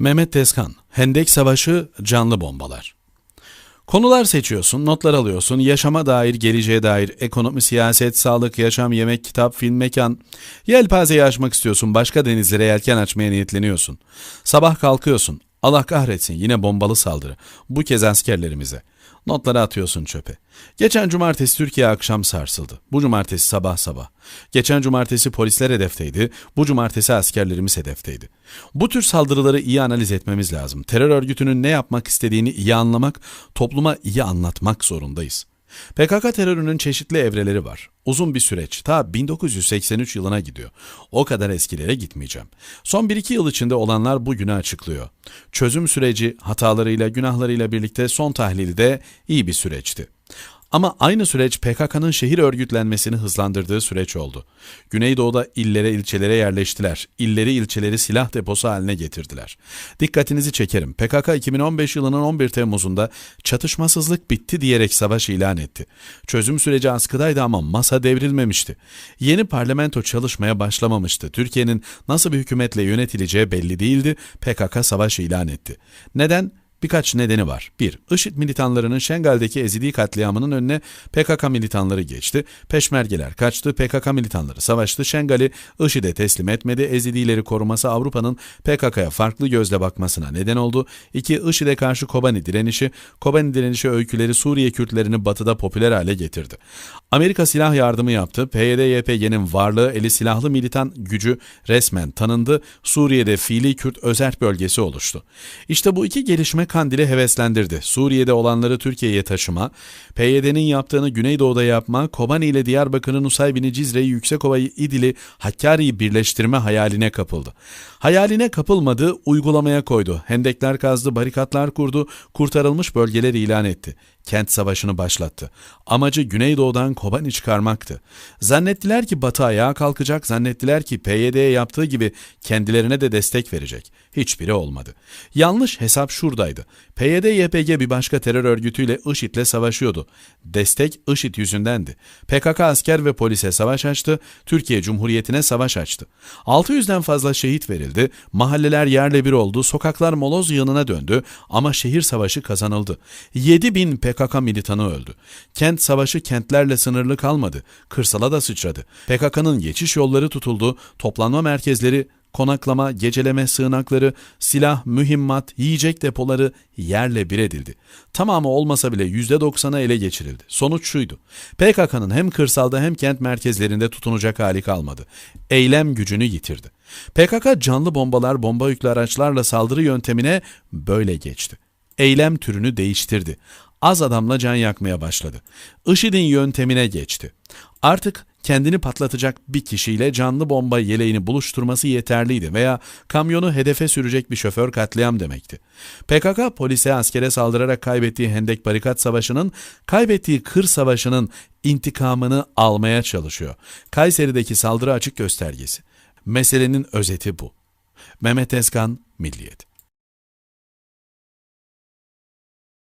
Mehmet Tezkan, Hendek Savaşı, Canlı Bombalar. Konular seçiyorsun, notlar alıyorsun, yaşama dair, geleceğe dair, ekonomi, siyaset, sağlık, yaşam, yemek, kitap, film, mekan. Yelpazeyi açmak istiyorsun, başka denizlere yelken açmaya niyetleniyorsun. Sabah kalkıyorsun, Allah kahretsin yine bombalı saldırı. Bu kez askerlerimize. Notları atıyorsun çöpe. Geçen cumartesi Türkiye akşam sarsıldı. Bu cumartesi sabah sabah. Geçen cumartesi polisler hedefteydi. Bu cumartesi askerlerimiz hedefteydi. Bu tür saldırıları iyi analiz etmemiz lazım. Terör örgütünün ne yapmak istediğini iyi anlamak, topluma iyi anlatmak zorundayız. PKK terörünün çeşitli evreleri var. Uzun bir süreç ta 1983 yılına gidiyor. O kadar eskilere gitmeyeceğim. Son 1-2 yıl içinde olanlar bugünü açıklıyor. Çözüm süreci hatalarıyla günahlarıyla birlikte son tahlili de iyi bir süreçti. Ama aynı süreç PKK'nın şehir örgütlenmesini hızlandırdığı süreç oldu. Güneydoğu'da illere ilçelere yerleştiler. İlleri ilçeleri silah deposu haline getirdiler. Dikkatinizi çekerim. PKK 2015 yılının 11 Temmuz'unda çatışmasızlık bitti diyerek savaş ilan etti. Çözüm süreci askıdaydı ama masa devrilmemişti. Yeni parlamento çalışmaya başlamamıştı. Türkiye'nin nasıl bir hükümetle yönetileceği belli değildi. PKK savaş ilan etti. Neden? Birkaç nedeni var. 1. IŞİD militanlarının Şengal'deki Ezidi katliamının önüne PKK militanları geçti. Peşmergeler kaçtı, PKK militanları savaştı. Şengal'i IŞİD'e teslim etmedi. Ezidileri koruması Avrupa'nın PKK'ya farklı gözle bakmasına neden oldu. 2. IŞİD'e karşı Kobani direnişi. Kobani direnişi öyküleri Suriye Kürtlerini batıda popüler hale getirdi. Amerika silah yardımı yaptı. PYD-YPG'nin varlığı eli silahlı militan gücü resmen tanındı. Suriye'de fiili Kürt özerk bölgesi oluştu. İşte bu iki gelişme Kandil'i heveslendirdi. Suriye'de olanları Türkiye'ye taşıma, PYD'nin yaptığını Güneydoğu'da yapma, Kobani ile Diyarbakır'ın Nusaybin'i, Cizre'yi, Yüksekova'yı, İdil'i, Hakkari'yi birleştirme hayaline kapıldı. Hayaline kapılmadı, uygulamaya koydu. Hendekler kazdı, barikatlar kurdu, kurtarılmış bölgeler ilan etti kent savaşını başlattı. Amacı Güneydoğu'dan Kobani çıkarmaktı. Zannettiler ki Batı ayağa kalkacak, zannettiler ki PYD'ye yaptığı gibi kendilerine de destek verecek. Hiçbiri olmadı. Yanlış hesap şuradaydı. PYD-YPG bir başka terör örgütüyle IŞİD'le savaşıyordu. Destek IŞİD yüzündendi. PKK asker ve polise savaş açtı, Türkiye Cumhuriyeti'ne savaş açtı. 600'den fazla şehit verildi, mahalleler yerle bir oldu, sokaklar moloz yığınına döndü ama şehir savaşı kazanıldı. 7000 PKK militanı öldü. Kent savaşı kentlerle sınırlı kalmadı, kırsala da sıçradı. PKK'nın geçiş yolları tutuldu, toplanma merkezleri konaklama, geceleme sığınakları, silah, mühimmat, yiyecek depoları yerle bir edildi. Tamamı olmasa bile %90'a ele geçirildi. Sonuç şuydu. PKK'nın hem kırsalda hem kent merkezlerinde tutunacak hali kalmadı. Eylem gücünü yitirdi. PKK canlı bombalar, bomba yüklü araçlarla saldırı yöntemine böyle geçti. Eylem türünü değiştirdi az adamla can yakmaya başladı. IŞİD'in yöntemine geçti. Artık kendini patlatacak bir kişiyle canlı bomba yeleğini buluşturması yeterliydi veya kamyonu hedefe sürecek bir şoför katliam demekti. PKK polise askere saldırarak kaybettiği Hendek Barikat Savaşı'nın, kaybettiği Kır Savaşı'nın intikamını almaya çalışıyor. Kayseri'deki saldırı açık göstergesi. Meselenin özeti bu. Mehmet Ezkan, Milliyet